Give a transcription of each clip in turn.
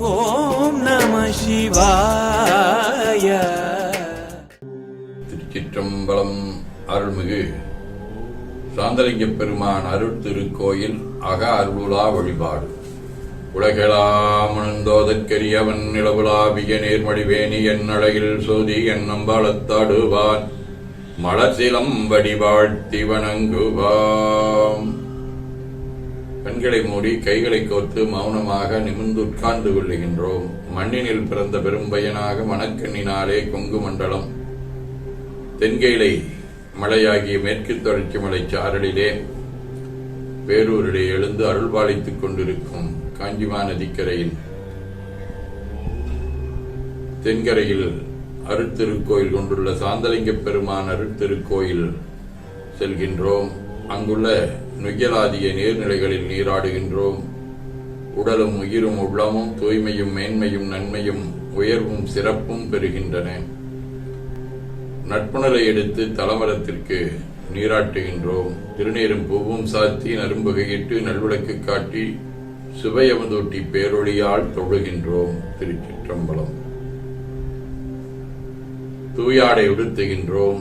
ஓம் நம சிவாய. திருச்சிற்றம்பலம் அருள்மிகு சாந்தலிங்க பெருமான் அருள் திருக்கோயில் அக அருளுலா வழிபாடு உலகெலாமணந்தோதற்கரியவன் நிலவுலாவிய நேர்மடிவேணி என் அழகில் சோதி என் நம்பாளத்தாடுவான் மலசிலம் வடிவாழ்த்தி வணங்குவான் கண்களை மூடி கைகளை கோர்த்து மௌனமாக நிமிர்ந்து உட்கார்ந்து கொள்ளுகின்றோம். மண்ணினில் பிறந்த பெரும்பயனாக மணக்கண்ணினாலே கொங்கு மண்டலம். தென்கேலை மலையாகிய மேற்கு தொடர்ச்சி மலை சாரலிலே பேரூரிலே எழுந்து அருள்பாலித்துக் கொண்டிருக்கும் காஞ்சிமா நதிக்கரையில். தென்கரையில் அருத்திருக்கோயில் கொண்டுள்ள சாந்தலிங்க பெருமான் அருத்திருக்கோயில் செல்கின்றோம். அங்குள்ள நுய்யலாதிய நீர்நிலைகளில் நீராடுகின்றோம். உடலும் உயிரும் உள்ளமும் தூய்மையும் மேன்மையும் நன்மையும் உயர்வும் சிறப்பும் பெறுகின்றன. நட்புணரை எடுத்து தலமரத்திற்கு நீராட்டுகின்றோம். திருநீரும் பூவும் சாத்தி நரும்புகையிட்டு நல்விளக்கு காட்டி சுவையமதூட்டி பேரொழியால் தொழுகின்றோம் திருச்சிற்றம்பலம். தூயாடை உடுத்துகின்றோம்.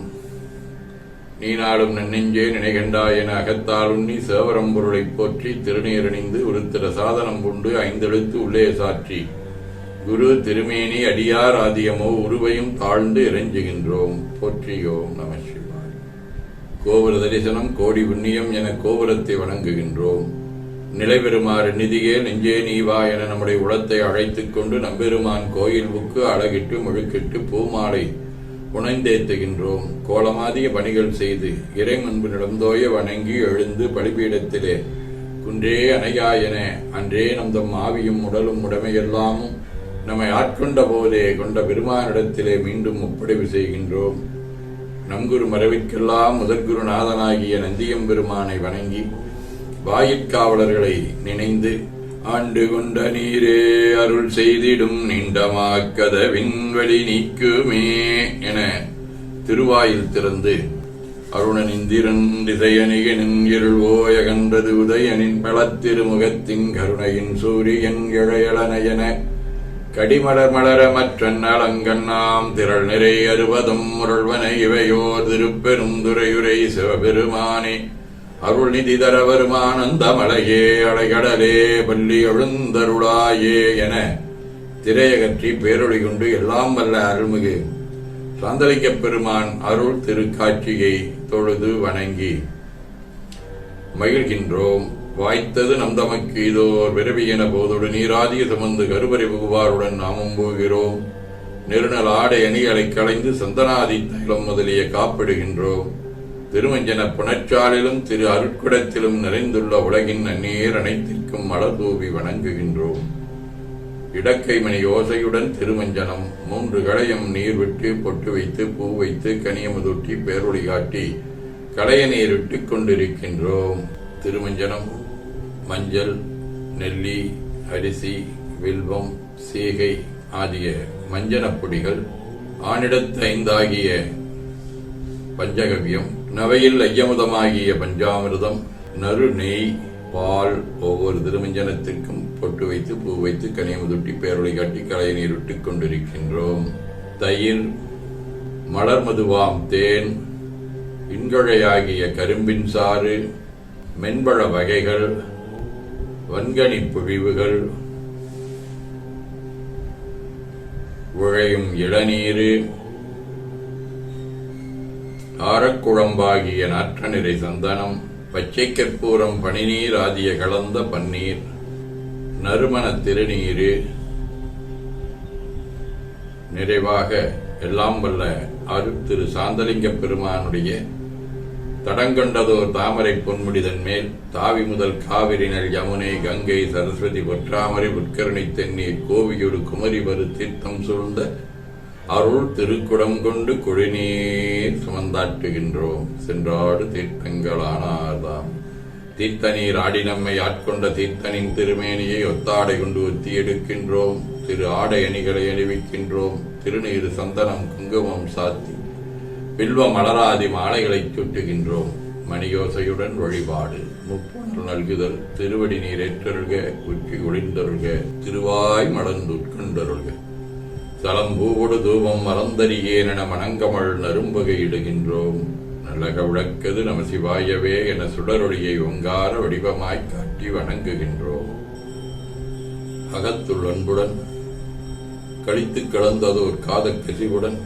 நீ நாளும் நன்னெஞ்சே நினைகண்டாய் என அகத்தால் உண்ணி சேவரம்பொருளைப் போற்றி திருநீரணிந்து ஒருத்தர சாதனம் கொண்டு ஐந்தெழுத்து உள்ளே சாற்றி. குரு திருமேனி அடியார் ஆதியமோ உருவையும் தாழ்ந்து இறைஞ்சுகின்றோம். போற்றியோம் நம சிவாய். கோபுர தரிசனம் கோடி புண்ணியம் என கோபுரத்தை வணங்குகின்றோம். நிலைபெறுமாறு நிதியே நெஞ்சே நீவா என நம்முடைய உளத்தை அழைத்துக் கொண்டு நம்பெருமான் கோயில் புக்கு அழகிட்டு முழுக்கிட்டு பூமாலை புனைந்தேத்துகின்றோம் கோலமாதிய பணிகள் செய்து இறை முன்பு நடந்தோய வணங்கி எழுந்து பலிபீடத்திலே குன்றே அணையா என அன்றே நம் தம் ஆவியும் உடலும் உடமையெல்லாமும் நம்மை ஆட்கொண்ட போதே கொண்ட பெருமானிடத்திலே மீண்டும் ஒப்படைவு செய்கின்றோம். நம்குரு மறைவிற்கெல்லாம் முதற்குருநாதனாகிய நந்தியம் பெருமானை வணங்கி வாயிற்காவலர்களை நினைந்து ஆண்டு கொண்ட நீரே அருள் செய்திடும் நீண்டமாக்கத விண்வெளி நீக்குமே என திருவாயில் திறந்து அருணன் இந்திரன் திசையணிகனின் இருள் ஓயகன்றது உதயனின் பலத்திருமுகத்தின் கருணையின் சூரியன் இழையலனையன கடிமலர் மலர மற்றன் அலங்கண்ணாம் திரள் நிறை அறுபதும் முரள்வன இவையோர் திருப்பெரும் துறையுரை சிவபெருமானே. அருள் நிதி தர வருமானந்தமலையே அலைகடலே பள்ளி எழுந்தருளாயே என திரையகற்றி பேரொழி கொண்டு எல்லாம் வல்ல அருள்மிகு சாந்தலிக்கப் பெருமான் அருள் திருக்காட்சியை தொழுது வணங்கி மகிழ்கின்றோம். வாய்த்தது நம் தமக்கு இதோர் விரவி என போதோடு நீராதிய சுமந்து கருவறை புகுவாருடன் நாமும் போகிறோம். நெருநல் ஆடை அணிகளை களைந்து சந்தனாதி தைலம் முதலிய காப்பிடுகின்றோம். திருமஞ்சன புணச்சாலிலும் திரு அருட்குடத்திலும் நிறைந்துள்ள உலகின் அந்நேர் அனைத்திற்கும் மலர் வணங்குகின்றோம். இடக்கை மணி ஓசையுடன் திருமஞ்சனம் மூன்று களையம் நீர் விட்டு பொட்டு வைத்து பூ வைத்து கனியமுதூட்டி பேரொழி காட்டி களைய நீர் கொண்டிருக்கின்றோம். திருமஞ்சனம் மஞ்சள் நெல்லி அரிசி வில்வம் சீகை ஆகிய மஞ்சனப் பொடிகள் ஆனிடத்து ஐந்தாகிய பஞ்சகவியம் நவையில் ஐயமுதமாகிய பஞ்சாமிர்தம் நறு நெய் பால் ஒவ்வொரு திருமஞ்சனத்திற்கும் பொட்டு வைத்து பூ வைத்து கனியமுதுட்டி பேரொழி காட்டி கலையை நீருட்டிக் கொண்டிருக்கின்றோம். தயிர் மலர் மதுவாம் தேன் இன்கொழையாகிய கரும்பின் சாறு மென்பழ வகைகள் வன்கனி பொழிவுகள் உழையும் இளநீரு ஆரக்குழம்பாகிய நற்றநிறை சந்தனம் பச்சை கற்பூரம் பனிநீர் ஆகிய கலந்த பன்னீர் நறுமண திருநீரு நிறைவாக எல்லாம் வல்ல அருத்திரு சாந்தலிங்க பெருமானுடைய தடங்கொண்டதோர் தாமரை பொன்முடிதன் மேல் தாவி முதல் காவிரி நல் யமுனை கங்கை சரஸ்வதி பொற்றாமரை உட்கருணை தென்னீர் கோவியோடு குமரி வரு தீர்த்தம் சூழ்ந்த அருள் திருக்குடம் கொண்டு குழிநீர் சுமந்தாட்டுகின்றோம். சென்றாடு தீர்த்தங்களானார்தாம் தீர்த்தநீர் ஆடி நம்மை ஆட்கொண்ட தீர்த்தனின் திருமேனியை ஒத்தாடை கொண்டு ஒத்தி எடுக்கின்றோம். திரு ஆடை அணிகளை அணிவிக்கின்றோம். திருநீர் சந்தனம் குங்குமம் சாத்தி. வில்வ மலராதி மாலைகளை சுட்டுகின்றோம். மணியோசையுடன் வழிபாடு. முப்புணர் நல்குதல். திருவடி நீர் ஏற்றருள்க. உச்சி ஒளிந்தருள்க. திருவாய் மலர்ந்துட்கொண்டருள்க சலம்பூவோடு தூபம் மறந்தறியேனென மணங்கமள் நரும்புகையிடுகின்றோம் நலக விளக்கது நம சிவாயவே என சுடரொளியை ஒங்கார வடிவமாய்க் காட்டி வணங்குகின்றோம். அகத்துள் அன்புடன் கழித்து கலந்ததோர் காதக் கசிவுடன்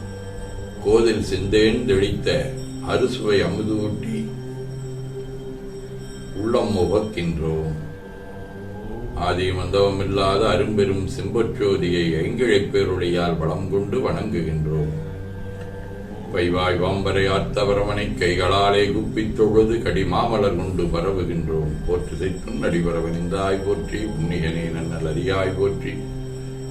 கோதில் சிந்தேன் தெளித்த அறுசுவை அமுதூட்டி உள்ளம் உவக்கின்றோம் ஆதி மந்தவமில்லாத அரும்பெரும் செம்பொற்றோதியை ஐங்கிழைப் பேருடையால் வளம் கொண்டு வணங்குகின்றோம். வைவாய் வாம்பரை ஆர்த்தவரமனை கைகளாலே குப்பித் தொழுது கடிமாமலர் கொண்டு பரவுகின்றோம். போற்று செய்க்கும் நடிபரவனிந்தாய் போற்றி புண்ணியனே நன்னல் அறியாய் போற்றி.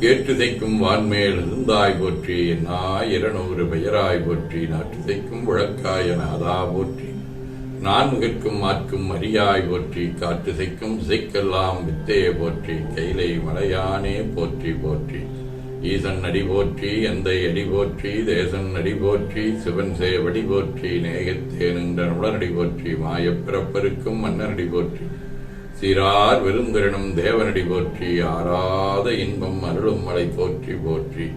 ஏற்று தைக்கும் வான்மேல் இருந்தாய் போற்றி நாய் இருநூறு பெயராய் போற்றி நாற்று தைக்கும் விளக்காய நாதா போற்றி. நான்குக்கும் மாற்கும் அரியாய் போற்றி காற்று செய்க்கும் இசைக்கெல்லாம் வித்தே போற்றி கைலை மலையானே போற்றி போற்றி. ஈசன் அடி போற்றி எந்தை அடி போற்றி தேசன் அடி போற்றி சிவன் சேவடி போற்றி நேயத்தே நின்ற உடனடி போற்றி மாயப் பிறப்பருக்கும் மன்னனடி போற்றி. சீரார் விருந்திரனும் தேவனடி போற்றி ஆராத இன்பம் அருளும் மலை போற்றி போற்றி.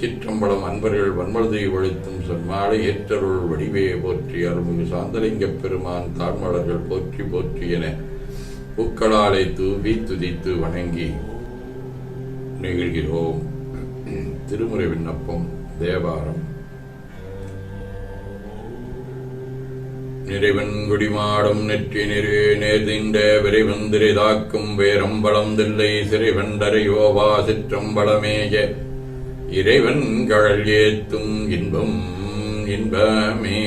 திருச்சிற்றம்பலம் அன்பர்கள் வன்மழுதை ஒழித்தும் சொன்மாலை ஏற்றருள் வடிவையை போற்றி அருள்மிகு சாந்தலிங்கப் பெருமான் தாழ்மலர்கள் போற்றி போற்றி என பூக்களாலை தூவி துதித்து வணங்கி நிகழ்கிறோம். திருமுறை விண்ணப்பம் தேவாரம். நிறைவன் குடிமாடும் நெற்றி நெறே நேர்திண்ட விரைவந்திரை தாக்கும் வேரம்பலம் தில்லை சிறைவண்டரையோவா சிற்றம்பலமேய இறைவன் கழல் ஏத்தும் இன்பம் இன்பமே.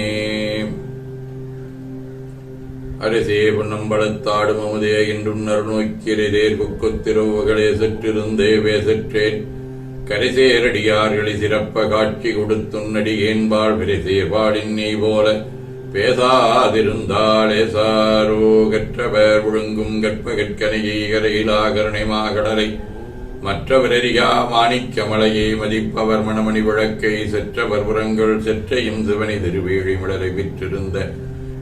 அரசே பொன்னம்பலத்தாடும் அமுதே என்றும் நோக்கிறதேர் குக்குத்திரோவுகளே சற்றிருந்தே வேசற்றேன் கரிசேரடியார்களை சிறப்ப காட்சி கொடுத்துன்னடியேன் வாழ்விரை சேர்பாடின் நீ போல பேசாதிருந்தாளே சாரோ கற்றவர் ஒழுங்கும் கற்ப கற்கனையை கரையிலாகரணை மாகடலை மற்றவரறியா மாணிக்கமலையை மதிப்பவர் மணமணி விளக்கை செற்றவர் புறங்கள் செற்றையும் சிவனை திருவேழி மலரை விற்றிருந்த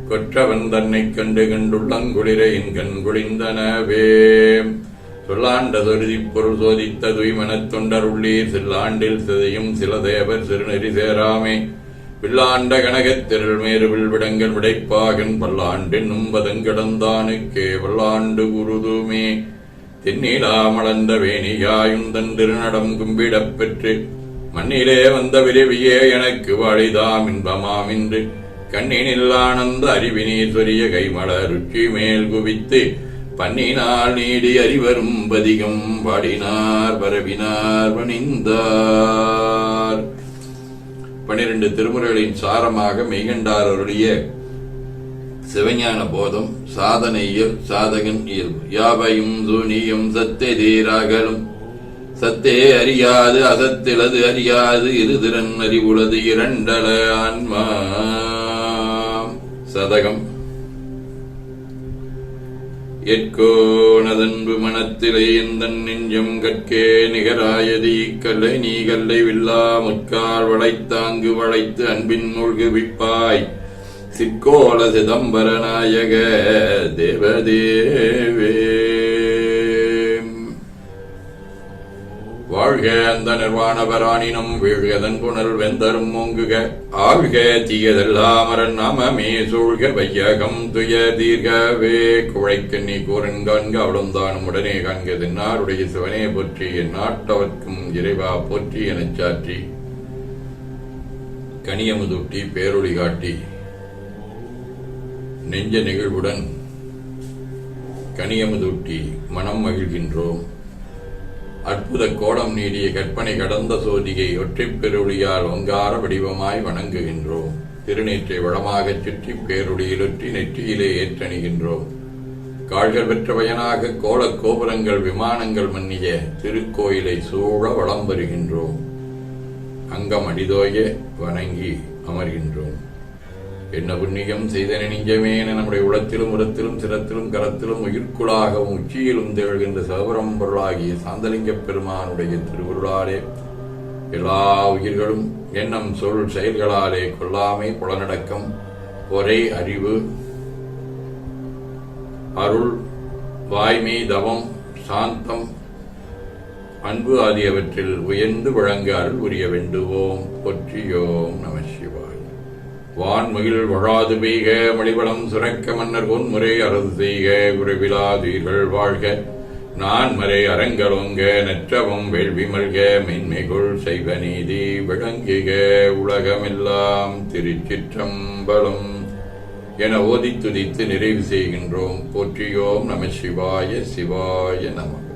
கொற்றவன் தன்னை கண்டு கண்டுள்ளங்குளிரையின் கண் குளிந்தனவே சொல்லாண்ட சொருதி பொருள் சோதித்த துய்மனத் தொண்டருள்ளீர் சில்லாண்டில் சிதையும் சில தேவர் சிறுநெறி சேராமே. வில்லாண்ட கனகத்திரள் மேறு வில்விடங்கள் விடைப்பாகன் பல்லாண்டின் பதங்கடந்தானுக்கே வல்லாண்டு குருதுமே தென்னிலாமளந்த வேணியாயுந்தன் திருநடம் கும்பிடப் பெற்று மண்ணிலே வந்த விரைவியே எனக்கு வழிதாம் இன்பமாம் என்று கண்ணினில் ஆனந்த அறிவினீஸ்வரிய கைமல ருச்சி மேல் குவித்து பண்ணினால் நீடி அறிவரும் பதிகம் பாடினார் பரவினார் பணிந்தார் பனிரெண்டு திருமுறைகளின் சாரமாக மெய்கண்டார் அவருடைய சிவஞான போதம் சாதனை இயல் சாதகன் இயல்பு. யாவையும் சூனியும் சத்தே தீராகலும் சத்தே அறியாது அசத்திலது அறியாது இருதிறன் அறிவுளது இரண்டல ஆன்மா. சதகம். எட்கோனதன்பு மனத்திலே எந்தன் நெஞ்சம் கற்கே நிகராயதி கல்லை நீ கல்லை வில்லா முற்கால் வளைத்தாங்கு வளைத்து அன்பின் மூழ்கு விப்பாய். சிதம்பர நாயக தேவதேவே. வாழ்க அந்த நிர்வாணபராணினம் வீழ்கதன் புனல் வெந்தரும் ஓங்குக. ஆழ்க தீயதெல்லாமரன் நாமமே சூழ்க வையகம் துய தீர்கவே. குழைக்கு நீ கூறன் காண்க அவளும்தானும் உடனே காண்க தின்னாருடைய சிவனே போற்றி என் நாட்டவர்க்கும் இறைவா போற்றி எனச் சாற்றி. கனியமுதுட்டி பேரொளி காட்டி. நெஞ்ச நிகழ்வுடன் கனியமுதூட்டி மனம் மகிழ்கின்றோம். அற்புத கோலம் நீடிய கற்பனை கடந்த சோதியை ஒற்றைப் பெருளியால் ஒங்கார வடிவமாய் வணங்குகின்றோம். திருநீற்றை வளமாகச் சுற்றி பேருடையிலொற்றி நெற்றியிலே ஏற்றணிகின்றோம். கால்கள் பெற்ற பயனாக கோலக் கோபுரங்கள் விமானங்கள் மன்னிய திருக்கோயிலை சூழ வளம் வருகின்றோம். அங்கம் அடிதோய வணங்கி அமர்கின்றோம். என்ன புண்ணியம் செய்த நெஞ்சமே என நம்முடைய உளத்திலும் உரத்திலும் சிரத்திலும் கரத்திலும் உயிர்க்குளாகவும் உச்சியிலும் திகழ்கின்ற சிவபுரம் பொருளாகிய சாந்தலிங்கப் பெருமானுடைய திருவுருளாலே எல்லா உயிர்களும் எண்ணம் சொல் செயல்களாலே கொல்லாமை புலனடக்கம் ஒரே அறிவு அருள் வாய்மை தவம் சாந்தம் அன்பு ஆகியவற்றில் உயர்ந்து வழங்க அருள் உரிய வேண்டுவோம். பொற்றியோம் நம சிவா வான்முகில் வழாது பெய்க மணிவளம் சுரக்க மன்னர் பொன்முறை அரசு செய்க குறைவிலாதீர்கள் வாழ்க. நான் மறை அரங்கலோங்க நற்றவம் வேள்வி மல்க மென்மைகுள் செய்வ நீதி விளங்குக உலகமெல்லாம் திருச்சிற்றம்பலம். என ஓதி துதித்து நிறைவு செய்கின்றோம். போற்றியோம் நம சிவாய சிவாய நம.